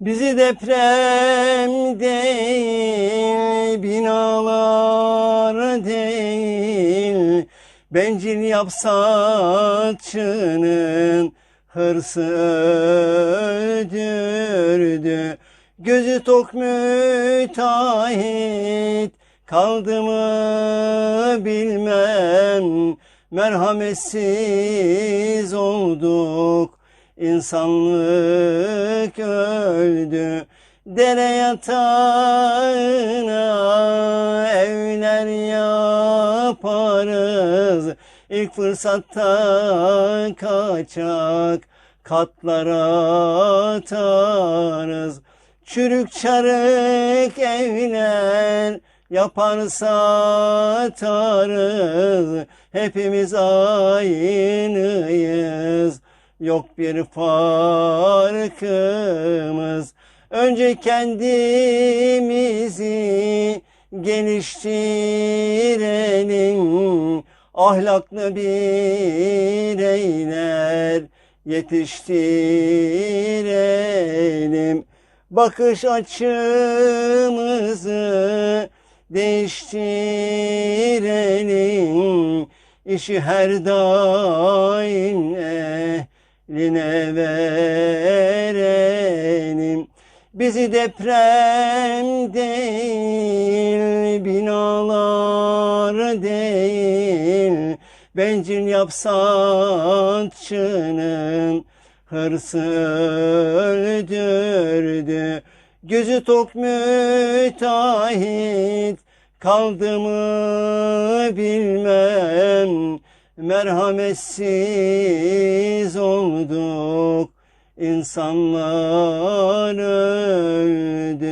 Bizi deprem değil, binalar değil, bencil yapsatçının hırsı öldürdü. Gözü tok müteahhit kaldı mı bilmem, merhametsiz olduk. İnsanlık öldü Dere yatağına evler yaparız. İlk fırsatta kaçak katlara atarız. Çürük çarık evler yapar satarız Hepimiz aynıyız Yok bir farkımız. Önce kendimizi geliştirelim. Ahlaklı bireyler yetiştirelim. Bakış açımızı değiştirelim. İşi her daim eline verelim Bizi deprem değil, binalar değil. Bencil yapsatçının hırsı öldürdü. Gözü tok müteahhit kaldı mı bilmem. Merhametsiz insanlar öldü